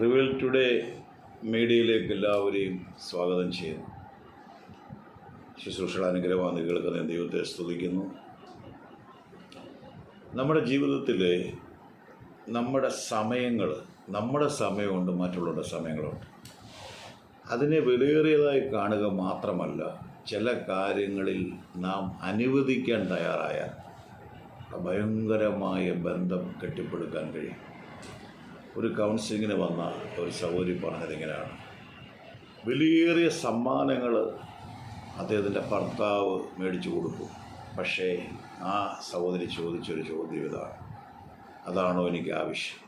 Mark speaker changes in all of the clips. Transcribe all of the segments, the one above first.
Speaker 1: Revel today മീഡിയയിലേക്ക് എല്ലാവരെയും സ്വാഗതം ചെയ്യുന്നു. ശുശ്രൂഷയുടെ അനുഗ്രഹമാണ് കേൾക്കുന്ന ദൈവത്തെ സ്തുതിക്കുന്നു. നമ്മുടെ ജീവിതത്തിൽ നമ്മുടെ സമയങ്ങൾ നമ്മുടെ സമയമുണ്ട് മറ്റുള്ളവരുടെ സമയങ്ങളുണ്ട്. അതിനെ വിലയേറിയതായി കാണുക മാത്രമല്ല ചില കാര്യങ്ങളിൽ നാം അനുവദിക്കാൻ തയ്യാറായാൽ ഭയങ്കരമായ ബന്ധം കെട്ടിപ്പടുക്കാൻ കഴിയും. ഒരു കൗൺസിലിങ്ങിന് വന്ന ഒരു സഹോദരി പറഞ്ഞതിങ്ങനെയാണ് വലിയേറിയ സമ്മാനങ്ങൾ അദ്ദേഹത്തിന്റെ ഭർത്താവ് മേടിച്ചു കൊടുക്കും പക്ഷേ ആ സഹോദരി ചോദിച്ചൊരു ചോദ്യം ഇതാണ്. അതാണോ എനിക്ക് ആവശ്യം?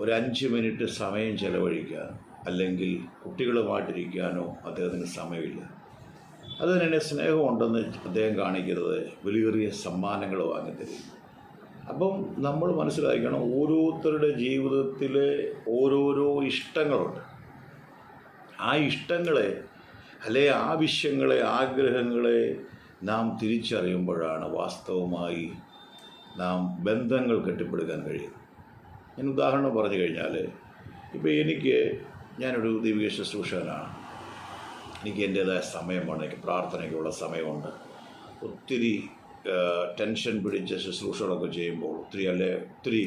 Speaker 1: ഒരു അഞ്ച് മിനിറ്റ് സമയം ചെലവഴിക്കാൻ അല്ലെങ്കിൽ കുട്ടികളുമായിട്ടിരിക്കാനോ അദ്ദേഹത്തിന് സമയമില്ല. അതിനെ സ്നേഹമുണ്ടെന്ന് അദ്ദേഹം കാണിക്കുന്നത് വലിയ സമ്മാനങ്ങൾ വാങ്ങിത്തരും അപ്പം നമ്മൾ മനസ്സിലാക്കണം ഓരോരുത്തരുടെ ജീവിതത്തിൽ ഓരോരോ ഇഷ്ടങ്ങളുണ്ട്. ആ ഇഷ്ടങ്ങളെ അല്ലെ ആവശ്യങ്ങളെ ആഗ്രഹങ്ങളെ നാം തിരിച്ചറിയുമ്പോഴാണ് വാസ്തവമായി നാം ബന്ധങ്ങൾ കെട്ടിപ്പടുക്കാൻ കഴിയുന്നത്. ഞാൻ ഉദാഹരണം പറഞ്ഞു കഴിഞ്ഞാൽ ഇപ്പോൾ എനിക്ക് ഞാനൊരു ദൈവിക ശുശ്രൂഷകനാണ്. എനിക്ക് എന്റേതായ സമയമാണ് എനിക്ക് പ്രാർത്ഥനയ്ക്കുള്ള സമയമുണ്ട്. ഒത്തിരി ടെൻഷൻ പിടിച്ച ശുശ്രൂഷകളൊക്കെ ചെയ്യുമ്പോൾ ഒത്തിരി അല്ലെ ഒത്തിരി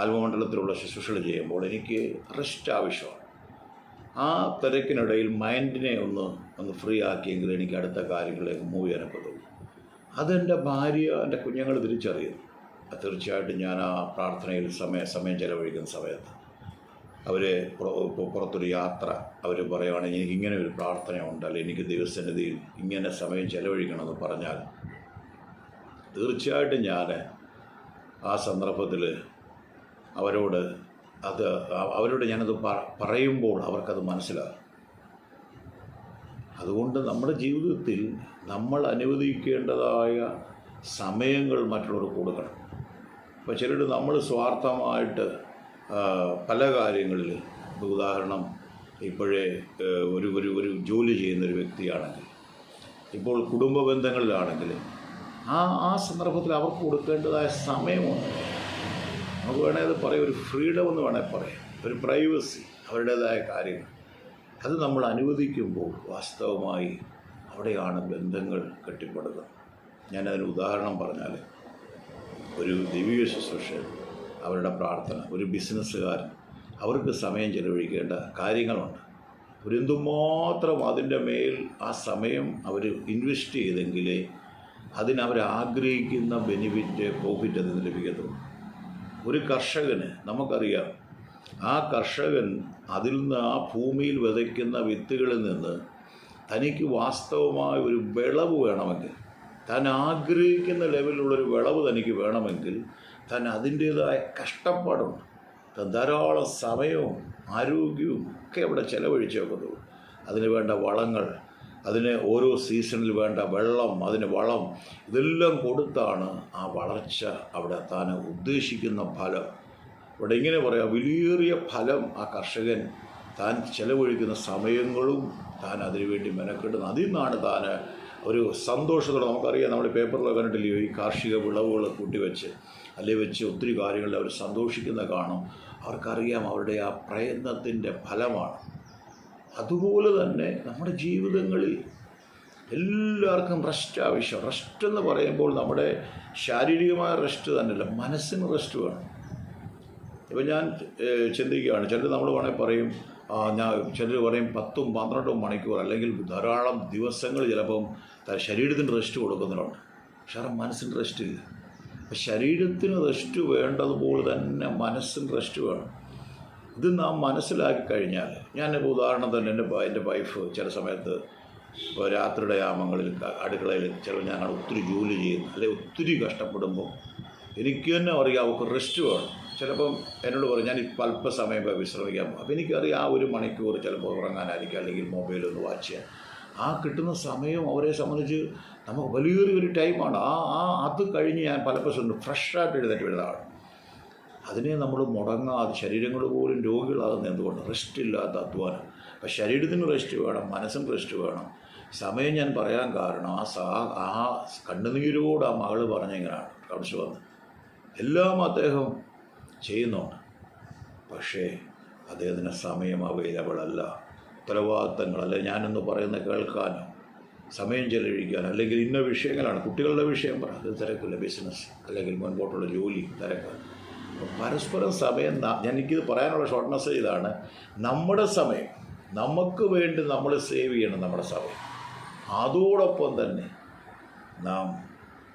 Speaker 1: ആത്മമണ്ഡലത്തിലുള്ള ശുശ്രൂഷകൾ ചെയ്യുമ്പോൾ എനിക്ക് റെസ്റ്റ് ആവശ്യമാണ്. ആ തിരക്കിനിടയിൽ മൈൻഡിനെ ഒന്ന് ഒന്ന് ഫ്രീ ആക്കിയെങ്കിൽ എനിക്ക് അടുത്ത കാര്യങ്ങളിലേക്ക് മൂവ് ചെയ്യാനൊക്കെ തോന്നും അതെന്റെ ഭാര്യ എന്റെ കുഞ്ഞുങ്ങൾ തിരിച്ചറിയുന്നു. തീർച്ചയായിട്ടും ഞാൻ ആ പ്രാർത്ഥനയിൽ സമയം സമയം ചെലവഴിക്കുന്ന സമയത്ത് അവർ പുറത്തൊരു യാത്ര അവർ പറയുകയാണെങ്കിൽ എനിക്ക് ഇങ്ങനെ ഒരു പ്രാർത്ഥനയുണ്ട്. അല്ലെങ്കിൽ എനിക്ക് ദൈവസന്നിധിയിൽ ഇങ്ങനെ സമയം ചെലവഴിക്കണമെന്ന് പറഞ്ഞാൽ തീർച്ചയായിട്ടും ഞാൻ ആ സന്ദർഭത്തിൽ അവരോട് അത് അവരോട് ഞാനത് പറയുമ്പോൾ അവർക്കത് മനസ്സിലാകും. അതുകൊണ്ട് നമ്മുടെ ജീവിതത്തിൽ നമ്മൾ അനുവദിക്കേണ്ടതായ സമയങ്ങൾ മറ്റുള്ളവർക്ക് കൊടുക്കണം. അപ്പോൾ ചിലർ നമ്മൾ സ്വാർത്ഥമായിട്ട് പല കാര്യങ്ങളിൽ ഉദാഹരണം ഇപ്പോഴേ ഒരു ഒരു ഒരു ജോലി ചെയ്യുന്നൊരു വ്യക്തിയാണെങ്കിൽ ഇപ്പോൾ കുടുംബ ബന്ധങ്ങളിലാണെങ്കിൽ ആ ആ സന്ദർഭത്തിൽ അവർക്ക് കൊടുക്കേണ്ടതായ സമയമുണ്ട്. നമുക്ക് വേണേൽ പറയാം. ഒരു ഫ്രീഡം എന്ന് വേണേൽ പറയാം. ഒരു പ്രൈവസി അവരുടേതായ കാര്യങ്ങൾ. അത് നമ്മൾ അനുവദിക്കുമ്പോൾ വാസ്തവമായി അവിടെയാണ് ബന്ധങ്ങൾ കെട്ടിപ്പടുക. ഞാനതിന് ഉദാഹരണം പറഞ്ഞാൽ ഒരു ദൈവിക ശുശ്രൂഷ അവരുടെ പ്രാർത്ഥന ഒരു ബിസിനസ്സുകാരൻ അവർക്ക് സമയം ചെലവഴിക്കേണ്ട കാര്യങ്ങളുണ്ട്. അവരെന്തുമാത്രം അതിന്റെ മേൽ ആ സമയം അവർ ഇൻവെസ്റ്റ് ചെയ്തെങ്കിലേ അതിനവർ ആഗ്രഹിക്കുന്ന ബെനിഫിറ്റ് പ്രോഫിറ്റ് അതിന് ലഭിക്കത്തുള്ളൂ. ഒരു കർഷകന് നമുക്കറിയാം ആ കർഷകൻ അതിൽ നിന്ന് ആ ഭൂമിയിൽ വിതയ്ക്കുന്ന വിത്തുകളിൽ നിന്ന് തനിക്ക് വാസ്തവമായ ഒരു വിളവ് വേണമെങ്കിൽ താൻ ആഗ്രഹിക്കുന്ന ലെവലിലുള്ളൊരു വിളവ് തനിക്ക് വേണമെങ്കിൽ താൻ അതിന്റേതായ കഷ്ടപ്പാടുണ്ട് ധാരാളം സമയവും ആരോഗ്യവും ഒക്കെ അവിടെ ചെലവഴിച്ചേക്കുന്നുള്ളൂ അതിന് വേണ്ട വളങ്ങൾ അതിന് ഓരോ സീസണിൽ വേണ്ട വെള്ളം അതിന് വളം ഇതെല്ലാം കൊടുത്താണ് ആ വളർച്ച അവിടെ താൻ ഉദ്ദേശിക്കുന്ന ഫലം. ഇവിടെ ഇങ്ങനെ പറയാം വലിയേറിയ ഫലം ആ കർഷകൻ താൻ ചെലവഴിക്കുന്ന സമയങ്ങളും താൻ അതിനുവേണ്ടി മെനക്കെടുന്നു. അതിൽ നിന്നാണ് താൻ ഒരു സന്തോഷത്തോടെ നമുക്കറിയാം നമ്മുടെ പേപ്പറിലൊക്കെ കണ്ടിട്ടില്ലയോ ഈ കാർഷിക വിളവുകൾ കൂട്ടിവെച്ച് അല്ലെ വെച്ച് ഒത്തിരി കാര്യങ്ങളിൽ അവർ സന്തോഷിക്കുന്ന കാണും. അവർക്കറിയാം അവരുടെ ആ പ്രയത്നത്തിന്റെ ഫലമാണ്. അതുപോലെ തന്നെ നമ്മുടെ ജീവിതങ്ങളിൽ എല്ലാവർക്കും റെസ്റ്റ് ആവശ്യം. റെസ്റ്റ് എന്ന് പറയുമ്പോൾ നമ്മുടെ ശാരീരികമായ റെസ്റ്റ് തന്നെയല്ല മനസ്സിന് റെസ്റ്റ് വേണം. ഇപ്പം ഞാൻ ചിന്തിക്കുകയാണ്. ചിലർ നമ്മൾ വേണമെങ്കിൽ പറയും ഞാൻ ചിലർ പറയും പത്തും പന്ത്രണ്ടും മണിക്കൂർ അല്ലെങ്കിൽ ധാരാളം ദിവസങ്ങൾ ചിലപ്പം ശരീരത്തിന് റെസ്റ്റ് കൊടുക്കുന്നുണ്ട് പക്ഷേ മനസ്സിന് റെസ്റ്റ് ഇല്ല. ശരീരത്തിന് റെസ്റ്റ് വേണ്ടതുപോലെ തന്നെ മനസ്സിന് റെസ്റ്റ് വേണം. ഇത് നാം മനസ്സിലാക്കി കഴിഞ്ഞാൽ ഞാൻ ഉദാഹരണം തന്നെ എന്റെ എന്റെ വൈഫ് ചില സമയത്ത് ഇപ്പോൾ രാത്രിയുടെ യാമങ്ങളിൽ അടുക്കളയിൽ ചിലപ്പോൾ ഞാൻ ഒത്തിരി ജോലി ചെയ്യുന്നു അല്ലെങ്കിൽ ഒത്തിരി കഷ്ടപ്പെടുമ്പോൾ എനിക്ക് തന്നെ അറിയാം അവർക്ക് റെസ്റ്റ് വേണം. ചിലപ്പം എന്നോട് പറയും ഞാൻ അല്പസമയം വിശ്രമിക്കാൻ പോകും അപ്പോൾ എനിക്കറിയാം ആ ഒരു മണിക്കൂർ ചിലപ്പോൾ ഉറങ്ങാനായിരിക്കും അല്ലെങ്കിൽ മൊബൈൽ ഒന്ന് വാച്ച് ചെയ്യാൻ. ആ കിട്ടുന്ന സമയം അവരെ സംബന്ധിച്ച് നമുക്ക് വലിയൊരു ഒരു ടൈമാണ് ആ ആ അത് കഴിഞ്ഞ് ഞാൻ പലപ്പോഴും ഫ്രഷായിട്ട് എഴുന്നേറ്റ് വരുന്നതാണ്. അതിനെ നമ്മൾ മുടങ്ങാതെ ശരീരങ്ങൾ പോലും രോഗികളാകുന്ന എന്തുകൊണ്ട് റെസ്റ്റ് ഇല്ലാത്ത അധ്വാനം. അപ്പം ശരീരത്തിന് റെസ്റ്റ് വേണം മനസ്സിന് റെസ്റ്റ് വേണം. സമയം ഞാൻ പറയാൻ കാരണം ആ സാ ആ കണ്ണുനീരോട് ആ മകൾ പറഞ്ഞിങ്ങനെയാണ് കടച്ചു വന്ന് എല്ലാം അദ്ദേഹം ചെയ്യുന്നുണ്ട്. പക്ഷേ അദ്ദേഹത്തിന് സമയം അവൈലബിൾ അല്ല. ഉത്തരവാദിത്തങ്ങൾ അല്ലെ ഞാനൊന്ന് പറയുന്ന കേൾക്കാനോ? സമയം ചെലവഴിക്കാൻ അല്ലെങ്കിൽ ഇന്ന വിഷയങ്ങളാണ്. കുട്ടികളുടെ വിഷയം പറ അത് തിരക്കില്ല. ബിസിനസ് അല്ലെങ്കിൽ മുൻപോട്ടുള്ള ജോലി തിരക്ക് അപ്പോൾ പരസ്പരം സമയം എനിക്കിത് പറയാനുള്ള ഷോർട്ട് മെസ്സേജ് ഇതാണ്. നമ്മുടെ സമയം നമുക്ക് വേണ്ടി നമ്മൾ സേവ് ചെയ്യണം നമ്മുടെ സമയം. അതോടൊപ്പം തന്നെ നാം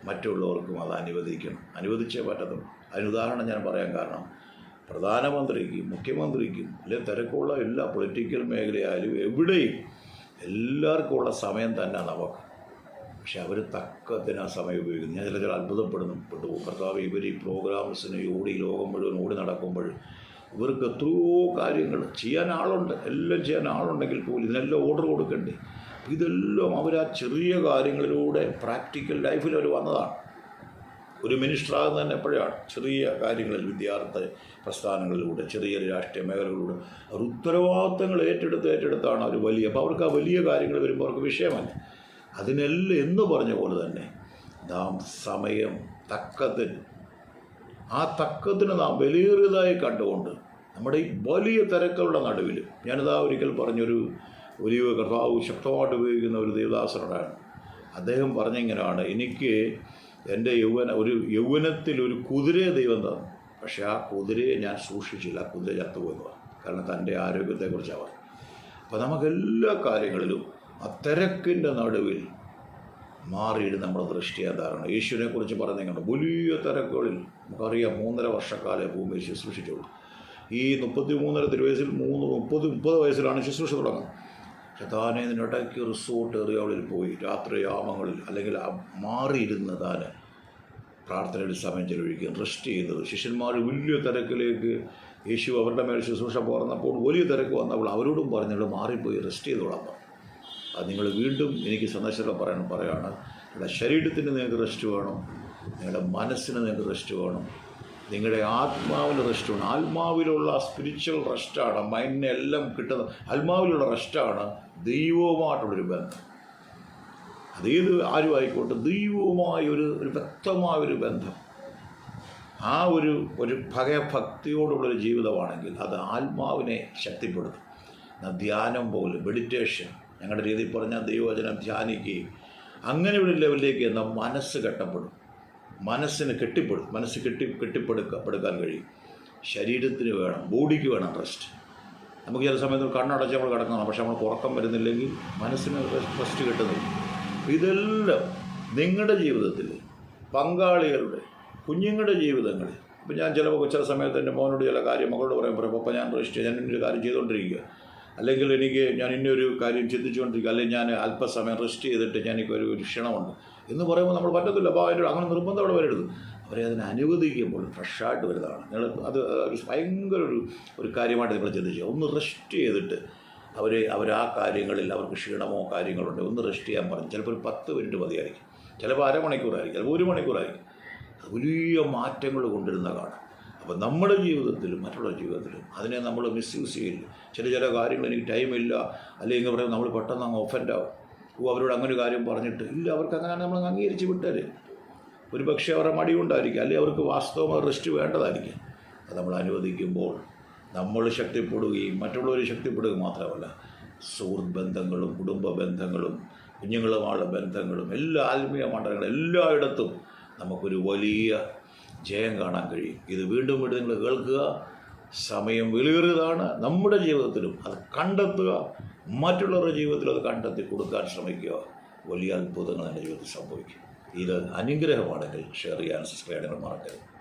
Speaker 1: മറ്റുള്ളവർക്കും അത് അനുവദിക്കണം. അനുവദിച്ചേ പറ്റത്തുള്ളൂ. അതിന് ഉദാഹരണം ഞാൻ പറയാൻ കാരണം പ്രധാനമന്ത്രിക്കും മുഖ്യമന്ത്രിക്കും അല്ലെങ്കിൽ തിരക്കുള്ള എല്ലാ പൊളിറ്റിക്കൽ മേഖലയായാലും എവിടെയും എല്ലാവർക്കും ഉള്ള സമയം തന്നെ നമുക്ക് പക്ഷെ അവർ തക്കത്തിന് ആ സമയം ഉപയോഗിക്കുന്നു. ഞാൻ ചില അത്ഭുതപ്പെടുന്നു. പെട്ടു കർത്താവ് ഇവർ ഈ പ്രോഗ്രാംസിന് ഓടി ലോകം മുഴുവൻ ഓടി നടക്കുമ്പോൾ ഇവർക്ക് എത്രയോ കാര്യങ്ങൾ ചെയ്യാൻ ആളുണ്ട്. എല്ലാം ചെയ്യാൻ ആളുണ്ടെങ്കിൽ പോലും ഇതിനെല്ലാം ഓർഡർ കൊടുക്കണ്ടേ? ഇതെല്ലാം അവർ ആ ചെറിയ കാര്യങ്ങളിലൂടെ പ്രാക്ടിക്കൽ ലൈഫിൽ അവർ വന്നതാണ്. ഒരു മിനിസ്റ്ററാകുന്നത് തന്നെ എപ്പോഴാണ്? ചെറിയ കാര്യങ്ങളിൽ വിദ്യാർത്ഥി പ്രസ്ഥാനങ്ങളിലൂടെ ചെറിയ രാഷ്ട്രീയ മേഖലകളിലൂടെ. അവർ ഉത്തരവാദിത്തങ്ങൾ ഏറ്റെടുത്ത് ഏറ്റെടുത്താണ് അവർ വലിയ. അപ്പോൾ അവർക്ക് ആ വലിയ കാര്യങ്ങൾ വരുമ്പോൾ അവർക്ക് വിഷയമല്ല. അതിനെല്ലാം എന്ന് പറഞ്ഞ പോലെ തന്നെ നാം സമയം തക്കത്തിന് ആ തക്കത്തിന് നാം വിലയേറിയതായി കണ്ടുകൊണ്ട് നമ്മുടെ ഈ വലിയ തിരക്കുകളുടെ നടുവിൽ ഞാനിതാ ഒരിക്കൽ പറഞ്ഞൊരു വലിയ കർത്താവ് ശക്തമായിട്ട് ഉപയോഗിക്കുന്ന ഒരു ദേവദാസനോടാണ് അദ്ദേഹം പറഞ്ഞിങ്ങനെയാണ് എനിക്ക് എന്റെ യൗവന ഒരു യൗവനത്തിൽ ഒരു കുതിരയെ ദൈവം തന്നു. പക്ഷേ ആ കുതിരയെ ഞാൻ സൂക്ഷിച്ചില്ല. ആ കുതിര ചത്തുപോയെന്ന് കാരണം തന്റെ ആരോഗ്യത്തെക്കുറിച്ചാണ് അപ്പോൾ നമുക്കെല്ലാ കാര്യങ്ങളിലും ആ തിരക്കിന്റെ നടുവിൽ മാറിയിട്ട് നമ്മുടെ ദൃഷ്ടി എന്താണ് യേശുവിനെ കുറിച്ച് പറഞ്ഞിട്ടുണ്ട് വലിയ തിരക്കുകളിൽ നമുക്കറിയാം മൂന്നര വർഷക്കാലേ ഭൂമിയിൽ ശുശ്രൂഷിച്ചുള്ളൂ. ഈ മുപ്പത്തി മൂന്നര തിരുവയസ്സിൽ മൂന്ന് മുപ്പത് മുപ്പത് വയസ്സിലാണ് ശുശ്രൂഷ തുടങ്ങുന്നത്. പക്ഷെ താനേ ഇതിനിടയ്ക്ക് റിസോർട്ട് ഏറിയവളിൽ പോയി. രാത്രി യാമങ്ങളിൽ അല്ലെങ്കിൽ മാറിയിരുന്ന് താന് പ്രാർത്ഥനയിൽ സമയം ചെലവഴിക്കുകയും റെസ്റ്റ് ചെയ്യുന്നത് ശിഷ്യന്മാർ വലിയ തിരക്കിലേക്ക് യേശു അവരുടെ മേൽ ശുശ്രൂഷ പോർന്നപ്പോൾ വലിയ തിരക്ക് വന്നപ്പോൾ അവരോടും പറഞ്ഞിട്ട് മാറിപ്പോയി. റെസ്റ്റ് ചെയ്തോളാം. അത് നിങ്ങൾ വീണ്ടും എനിക്ക് സന്ദർശനം പറയണം പറയാണ് നിങ്ങളുടെ ശരീരത്തിന് നിങ്ങൾക്ക് റെസ്റ്റ് വേണം. നിങ്ങളുടെ മനസ്സിന് നിങ്ങൾക്ക് റെസ്റ്റ് വേണം. നിങ്ങളുടെ ആത്മാവിന് റെസ്റ്റ് വേണം. ആത്മാവിലുള്ള സ്പിരിച്വൽ റെസ്റ്റാണ് മൈൻഡിനെ എല്ലാം കിട്ടുന്ന ആത്മാവിലുള്ള റെസ്റ്റാണ് ദൈവവുമായിട്ടുള്ളൊരു ബന്ധം. അതേത് ആരും ആയിക്കോട്ടെ ദൈവവുമായി ഒരു ഒരു വ്യക്തമായൊരു ബന്ധം. ആ ഒരു ഒരു ഭയഭക്തിയോടുള്ളൊരു ജീവിതമാണെങ്കിൽ അത് ആത്മാവിനെ ശക്തിപ്പെടുത്തും. ധ്യാനം പോലും മെഡിറ്റേഷൻ ഞങ്ങളുടെ രീതിയിൽ പറഞ്ഞാൽ ദൈവവചനം ധ്യാനിക്കുകയും അങ്ങനെ ഒരു ലെവലിലേക്ക് എന്നാൽ മനസ്സ് കെട്ടപ്പെടും. മനസ്സിന് കെട്ടിപ്പെടും. മനസ്സ് കെട്ടി കെട്ടിപ്പടുക്കപ്പെടുക്കാൻ കഴിയും. ശരീരത്തിന് വേണം ബോഡിക്ക് വേണം റെസ്റ്റ്. നമുക്ക് ചില സമയത്ത് കണ്ണടച്ച് നമ്മൾ കിടക്കണം പക്ഷെ നമ്മൾ ഉറക്കം വരുന്നില്ലെങ്കിൽ മനസ്സിന് റെസ്റ്റ് കിട്ടുന്നില്ല. ഇതെല്ലാം നിങ്ങളുടെ ജീവിതത്തിൽ പങ്കാളികളുടെ കുഞ്ഞുങ്ങളുടെ ജീവിതങ്ങളിൽ ഇപ്പം ഞാൻ ചിലപ്പോൾ ചില സമയത്ത് എന്റെ മോനോട് ചില കാര്യം മകളോട് പറയാൻ പറയും പപ്പ ഞാൻ റെസ്റ്റ് ഞാൻ ഒരു കാര്യം ചെയ്തുകൊണ്ടിരിക്കുക. അല്ലെങ്കിൽ എനിക്ക് ഞാൻ ഇന്നൊരു കാര്യം ചിന്തിച്ചുകൊണ്ടിരിക്കുക അല്ലെങ്കിൽ ഞാൻ അല്പസമയം റെസ്റ്റ് ചെയ്തിട്ട് ഞാൻ എനിക്ക് ഒരു ക്ഷണമുണ്ട് എന്ന് പറയുമ്പോൾ നമ്മൾ പറ്റത്തില്ല. അപ്പോൾ അതിന്റെ അങ്ങനെ നിർബന്ധം അവിടെ വരരുത്. അവരെ അതിനെ അനുവദിക്കുമ്പോൾ ഫ്രഷായിട്ട് വരുന്നതാണ് നിങ്ങൾ അത് ഒരു ഭയങ്കര ഒരു ഒരു കാര്യമായിട്ട് നിങ്ങൾ ചിന്തിച്ചു. ഒന്ന് റെസ്റ്റ് ചെയ്തിട്ട് അവർ അവർ ആ കാര്യങ്ങളിൽ അവർക്ക് ക്ഷീണമോ കാര്യങ്ങളുണ്ട് ഒന്ന് റെസ്റ്റ് ചെയ്യാൻ പറഞ്ഞു ചിലപ്പോൾ ഒരു പത്ത് മിനിറ്റ് മതിയായിരിക്കും. ചിലപ്പോൾ അരമണിക്കൂറായിരിക്കും. ചിലപ്പോൾ ഒരു മണിക്കൂറായിരിക്കും. വലിയ മാറ്റങ്ങൾ കൊണ്ടിരുന്ന കാണാം അപ്പോൾ നമ്മുടെ ജീവിതത്തിലും മറ്റുള്ള ജീവിതത്തിലും അതിനെ നമ്മൾ മിസ്യൂസ് ചെയ്യില്ല. ചില ചില കാര്യങ്ങൾ എനിക്ക് ടൈമില്ല അല്ലെങ്കിൽ പറയും നമ്മൾ പെട്ടെന്ന് അങ്ങ് ഒഫൻഡാവും ഓ അവരോട് അങ്ങനെ ഒരു കാര്യം പറഞ്ഞിട്ട് ഇല്ല അവർക്ക് അങ്ങനെ നമ്മൾ അംഗീകരിച്ച് വിട്ടാൽ ഒരു പക്ഷേ അവരുടെ മടി കൊണ്ടായിരിക്കും. അല്ലെങ്കിൽ അവർക്ക് വാസ്തവം റെസ്റ്റ് വേണ്ടതായിരിക്കും. അത് നമ്മൾ അനുവദിക്കുമ്പോൾ നമ്മൾ ശക്തിപ്പെടുകയും മറ്റുള്ളവർ ശക്തിപ്പെടുക മാത്രമല്ല സുഹൃത്ത് ബന്ധങ്ങളും കുടുംബ ബന്ധങ്ങളും കുഞ്ഞുങ്ങളുമായുള്ള ബന്ധങ്ങളും എല്ലാ ആത്മീയ മണ്ഡലങ്ങളും എല്ലായിടത്തും നമുക്കൊരു വലിയ ജയം കാണാൻ കഴിയും. ഇത് വീണ്ടും വീണ്ടും നിങ്ങൾ കേൾക്കുക. സമയം വിലയേറിയതാണ്. നമ്മുടെ ജീവിതത്തിലും അത് കണ്ടെത്തുക. മറ്റുള്ളവരുടെ ജീവിതത്തിൽ അത് കണ്ടെത്തി കൊടുക്കാൻ ശ്രമിക്കുക. വലിയ അത്ഭുതങ്ങൾ എന്റെ ജീവിതത്തിൽ സംഭവിക്കും. ഇത് അനുഗ്രഹമാണെങ്കിൽ ഷെയർ ചെയ്യാൻ സബ്സ്ക്രൈബ് ചെയ്യാൻ മറക്കരുത്.